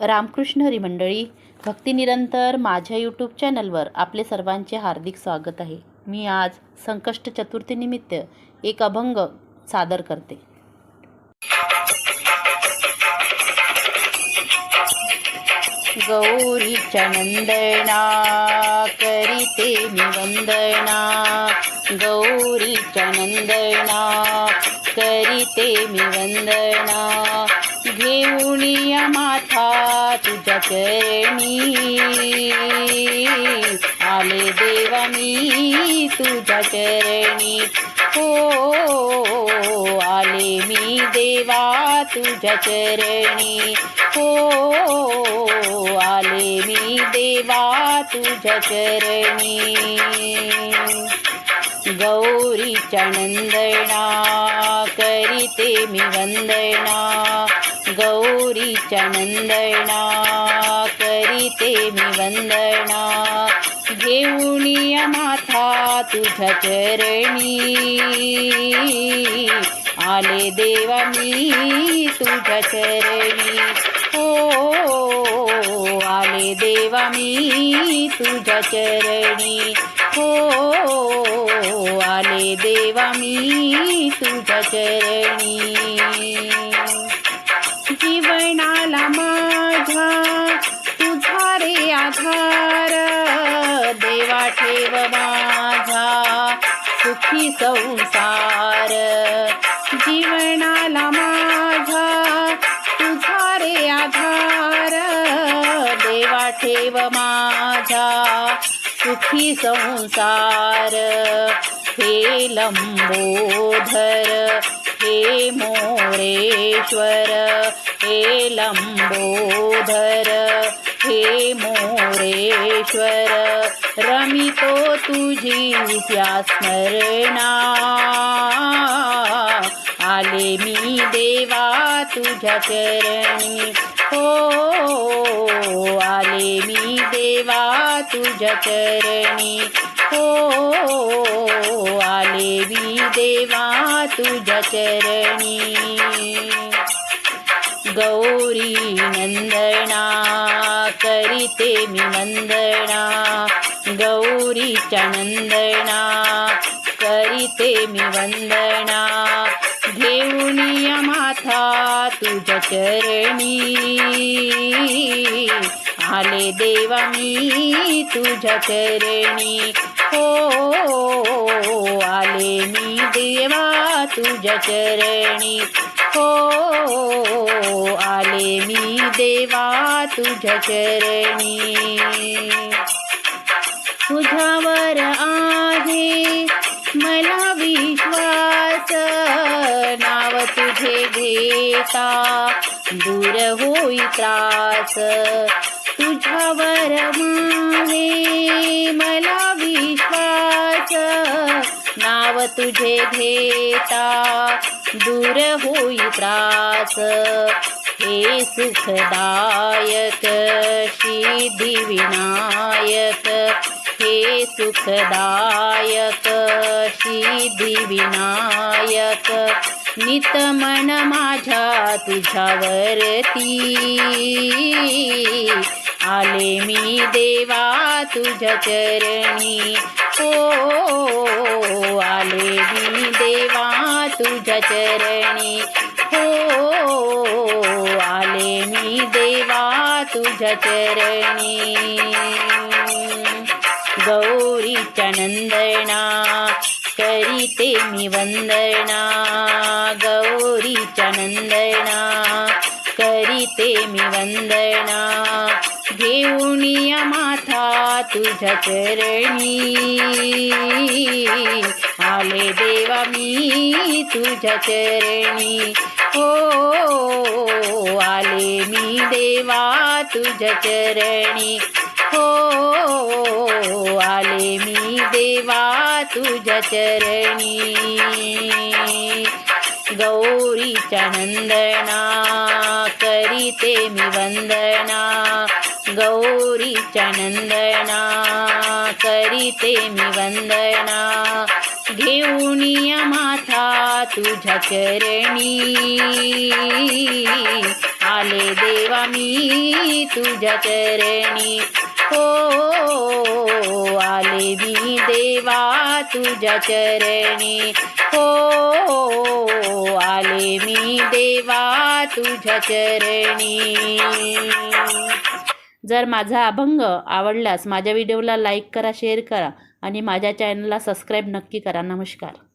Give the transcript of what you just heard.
रामकृष्ण हरी मंडळी भक्तिनिरंतर माझ्या यूट्यूब चॅनलवर आपले सर्वांचे हार्दिक स्वागत आहे. मी आज संकष्ट चतुर्थीनिमित्त एक अभंग सादर करते. गौरीच्या नंदना करीते निवंदना गौरीच्या नंदना करीते निवंदना घेऊन या माथा तुझ्या चरणी आले देवा मी तुझ्या चरणी हो आले मी देवा तुझ्या चरणी हो आले मी देवा तुझ्या चरणी गौरीच्या नंदना करीते मी वंदना. गौरीच्या नंदणा करीते मी वंदना. घेऊन माथा तुझ्या चरणी. आले देवा मी तुझ्या चरणी. हो आले देवा मी तुझ्या चरणी. हो आले देवा मी तुझ्या चरणी. जीवनाला माझा तुझा रे आधार. देवा ठेव माझा सुखी संसार. जीवनाला माझा तुझा रे आधार. देवा ठेव माझा सुखी संसार. हे लंबोधर हे मोरेश्वर हे लंबोधर हे मोरेश्वर रमितो तुझी त्या स्मरणा. आले मी देवा तुझ्या चरणी. हो आले मी देवा तुझ्या चरणी हो आले मी देवा तुझ्या चरणी. गौरी नंदना करीते मी वंदना गौरीच्या नंदना करीते मी वंदना. घेऊन या माथा तुझ्या चरणी. आले देवा मी तुझ्या चरणी. हो आले मी देवा तुझ्या चरणी. हो आले मी देवा तुझ्या चरणी. तुझ्यावर आहे मला विश्वास नाव तुझे घेता दूर होई त्रास. तुझ्यावर मावे नाव तुझे घेता दूर होई त्रास. हे सुखदायक सिद्धिविनायक हे सुखदायक सिद्धिविनायक नित मन माझ्या तुझ्यावरती. आले मी देवा तुझ्या चरणी. चरणी हो आले मी देवा तुझ्या चरणी. गौरीच्या नंदना करीते मी वंदना. गौरीच्या नंदना करीते मी वंदना. घेऊन या माथा तुझ्या चरणी. आले देवा मी तुझ्या चरणी. हो आले मी देवा तुझ्या चरणी. हो आले मी देवा तुझ्या चरणी. गौरीच्या नंदना करीते मी वंदना. गौरीच्या नंदना करीते मी वंदना. घेऊन या माथा तुझ्या चरणी. आले देवा मी तुझ्या चरणी. हो आले मी देवा तुझ्या चरणी. हो आले मी देवा तुझ्या चरणी. जर माझा अभंग आवडल्यास माझ्या व्हिडिओला लाईक करा शेअर करा. आणि माझ्या चॅनलला सबस्क्राईब नक्की करा. नमस्कार.